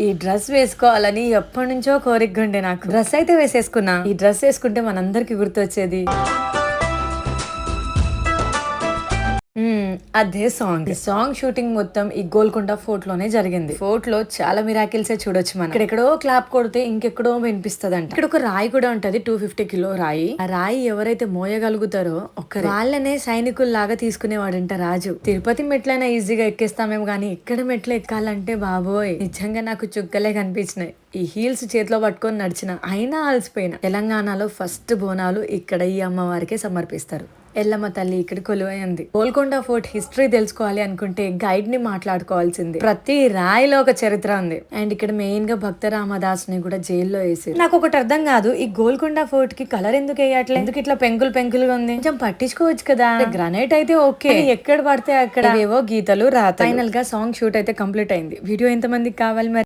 ఈ డ్రెస్ వేసుకోవాలని ఎప్పటి నుంచో కోరిక ఉండే నాకు. డ్రెస్ అయితే వేసేసుకున్నా. ఈ డ్రెస్ వేసుకుంటే మనందరికి గుర్తొచ్చేది. అదే సాంగ్ ఈ సాంగ్ షూటింగ్ మొత్తం ఈ గోల్కొండ ఫోర్ట్లోనే జరిగింది. ఫోర్ట్లో చాలా మిరాకిల్సే చూడొచ్చు మనం. ఇక్కడెక్కడో క్లాప్ కొడితే ఇంకెక్కడో వినిపిస్తుంది అంట ఇక్కడ ఒక రాయి కూడా ఉంటది టూ ఫిఫ్టీ కిలో రాయి. ఆ రాయి ఎవరైతే మోయగలుగుతారో ఒక్క వాళ్ళనే సైనికుల్లాగా తీసుకునేవాడంట రాజు. తిరుపతి మెట్లైనా ఈజీగా ఎక్కేస్తామేమో కానీ ఇక్కడ మెట్లు ఎక్కాలంటే బాబోయ్. నిజంగా నాకు చుక్కలే కనిపించినాయి. ఈ హీల్స్ చేతిలో పట్టుకొని నడిచిన అయినా అలసిపోయిన. తెలంగాణలో ఫస్ట్ బోనాలు ఇక్కడ ఈ అమ్మవారికే సమర్పిస్తారు. ఎల్లమ్మ తల్లి ఇక్కడ కొలువై ఉంది. గోల్కొండ ఫోర్ట్ హిస్టరీ తెలుసుకోవాలి అనుకుంటే గైడ్ని మాట్లాడుకోవాల్సింది. ప్రతి రాయిలో ఒక చరిత్ర ఉంది. అండ్ ఇక్కడ మెయిన్గా భక్త రామదాస్ని కూడా జైల్లో వేసి నాకు ఒకటి అర్థం కాదు ఈ గోల్కొండ ఫోర్ట్కి కలర్ ఎందుకు వేయట్లేదు ఎందుకు ఇట్లా పెంకులు పెంకులుగా ఉంది? కొంచెం పట్టించుకోవచ్చు కదా. గ్రానైట్ అయితే ఓకే ఎక్కడ పడితే అక్కడ. ఏవో గీతలు రాత ఫైనల్గా సాంగ్ షూట్ అయితే కంప్లీట్ అయింది. వీడియో ఎంత మందికి కావాలి మరి?